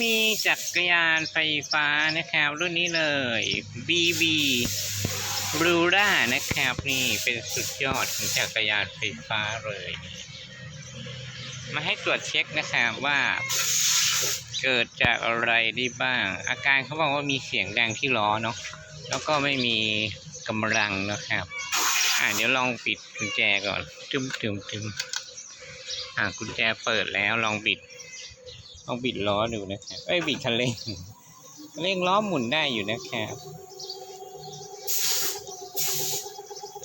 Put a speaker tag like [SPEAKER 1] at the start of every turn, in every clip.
[SPEAKER 1] มีจักรยานไฟฟ้านะครับ รุ่นนี้เลย BB b r u r a นะครับนี่เป็นสุดยอดของจักรยานไฟฟ้าเลย มาให้ตรวจเช็คนะครับว่า เกิดจากอะไรได้บ้าง อาการเขาบอกว่ามีเสียงดังที่ล้อเนาะแล้วก็ไม่มีกำลังนะครับ อ่าเดี๋ยวลองปิดกุญแจก่อนตึมตึมตึมอ่ากุญแจเปิดแล้วลองบิด ลองบิดล้อดูนะครับไอ้บิดคันเร่งคันเร่งล้อหมุนได้อยู่นะครับ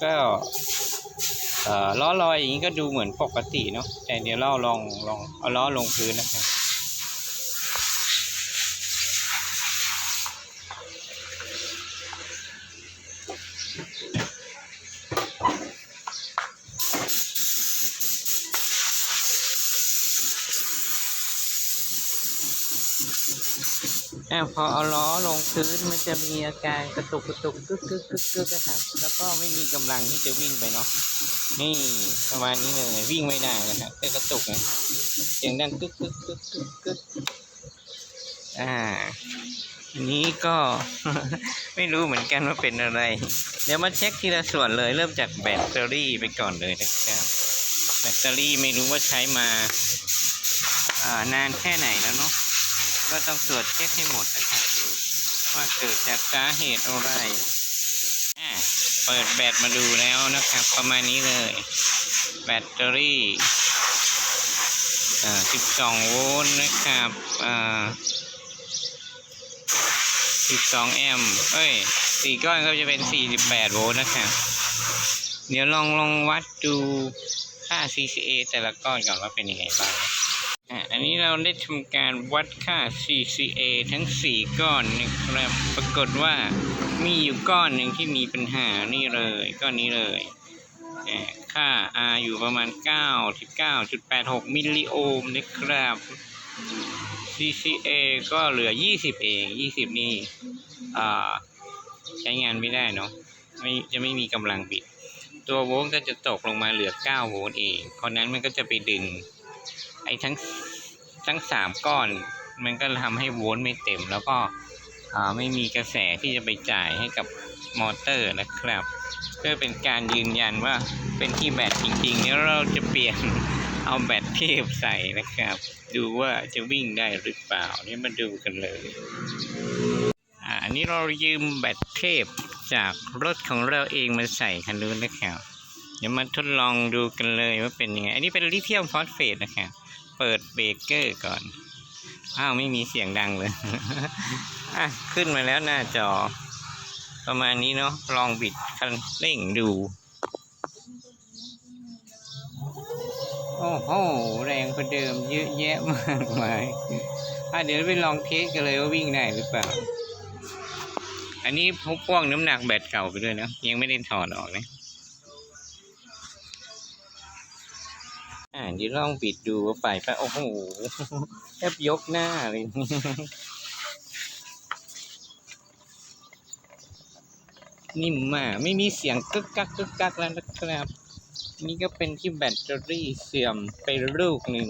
[SPEAKER 1] ก็ล้อลอยอย่างนี้ก็ดูเหมือนปกติเนาะแต่เดี๋ยวเราลองลองเอาล้อลงพื้นนะครับ อ่าพอเอาล้อลงพื้นมันจะมีอาการกระตุกกระตุกกึกกึกกึกกึกนะครับแล้วก็ไม่มีกำลังที่จะวิ่งไปเนาะนี่ประมาณนี้เลยวิ่งไม่ได้นะครับแค่กระตุกนะเสียงดังกึกกึกกึกกึกกึกอ่าอันนี้ก็ไม่รู้เหมือนกันว่าเป็นอะไร เดี๋ยวมาเช็คทีละส่วนเลย เริ่มจากแบตเตอรี่ไปก่อนเลยนะครับแบตเตอรี่ไม่รู้ว่าใช้มาอ่านานแค่ไหนแล้วเนาะ ก็ต้องตรวจเช็คให้หมดนะครับว่าเกิดจากสาเหตุอะไรอะเปิดแบตมาดูแล้วนะครับ ประมาณนี้เลย แบตเตอรี่อ่า12 โวลต์นะครับอ่า12 แอมป์เอ้ยสี่ก้อนก็จะเป็น 48 โวลต์นะครับ เดี๋ยวลองลองวัดดูค่า CCA แต่ละก้อนก่อนว่าเป็นยังไงบ้าง อันนี้เราได้ทำการวัดค่า CCA ทั้ง 4 ก้อนนะครับปรากฏว่ามีอยู่ก้อนหนึ่งที่มีปัญหานี่เลยก้อนนี้เลยค่า R อยู่ประมาณ 99.86 มิลลิโอห์มนะครับ CCA ก็เหลือ 20 เอง 20 นี่ใช้งานไม่ได้เนาะไม่จะไม่มีกำลังบิด ตัวโวลต์ก็จะตกลงมาเหลือ 9 โวลต์เองเพราะนั้นมันก็จะไปดึง ไอ้ทั้งทั้งสามก้อน มันก็ทำให้โวลต์ไม่เต็ม แล้วก็ไม่มีกระแสที่จะไปจ่ายให้กับมอเตอร์นะครับ เพื่อเป็นการยืนยันว่าเป็นที่แบตจริงๆเนี่เราจะเปลี่ยนเอาแบตเทพใส่นะครับ ดูว่าจะวิ่งได้หรือเปล่านี่มาดูกันเลยอันนี้เรายืมแบตเทพจากรถของเราเองมาใส่คันนู้นนะครับ เดี๋ยวมาทดลองดูกันเลยว่าเป็นยังไง อันนี้เป็นลิเธียมฟอสเฟตนะครับ เปิดเบรกเกอร์ก่อน อ้าว ไม่มีเสียงดังเลย อะ ขึ้นมาแล้วหน้าจอ ประมาณนี้เนาะ ลองบิดคันเร่งดู โอ้โห แรงกว่าเดิมเยอะแยะมากมาย อะ เดี๋ยวไปลองเทสกันเลยว่าวิ่งได้หรือเปล่า อันนี้พกพ่วงน้ำหนักแบตเก่าไปด้วยนะ ยังไม่ได้ถอดออกนะ เดี๋ยวลองปิดดูว่าไปไปโอ้โหแทบยกหน้าเลยนิ่มมากไม่มีเสียงกึกกักกึกกักแล้วนะครับ นี่ก็เป็นที่แบตเตอรี่เสื่อมไปลูกหนึ่ง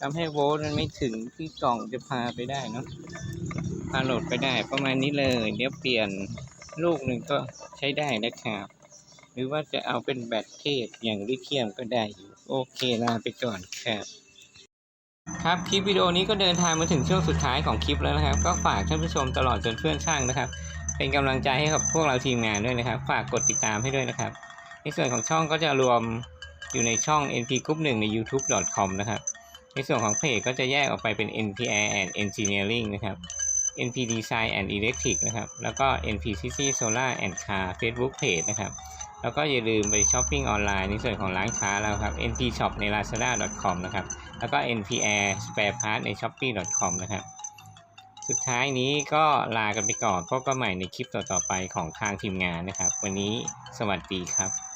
[SPEAKER 1] ทำให้โวลต์มันไม่ถึงที่กล่องจะพาไปได้เนอะพาโหลดไปได้ประมาณนี้เลย เดี๋ยวเปลี่ยนลูกหนึ่งก็ใช้ได้นะครับ หรือว่าจะเอาเป็นแบตเทพอย่างลิเธียมก็ได้อยู่ โอเคลาไปก่อนครับครับคลิปวิดีโอนี้ก็เดินทางมาถึงช่วงสุดท้ายของคลิปแล้วนะครับ ก็ฝากท่านผู้ชมตลอดจนเพื่อนช่างนะครับ เป็นกำลังใจให้กับพวกเราทีมงานด้วยนะครับ ฝากกดติดตามให้ด้วยนะครับ ในส่วนของช่องก็จะรวมอยู่ในช่อง NP Group 1ใน youtube.com นะครับ ในส่วนของเพจก็จะแยกออกไปเป็น NPR and Engineering นะครับ NP Design and Electric นะครับแล้วก็ NPCC Solar and Car Facebook Page นะครับ แล้วก็อย่าลืมไปช้อปปิ้งออนไลน์ในส่วนของร้านค้าเราครับ NP Shop ใน lazada.com นะครับ แล้วก็ NPR Spare Part ใน shopee.com นะครับ สุดท้ายนี้ก็ลากันไปก่อนพบกันใหม่ในคลิปต่อๆไปของทางทีมงานนะครับ วันนี้สวัสดีครับ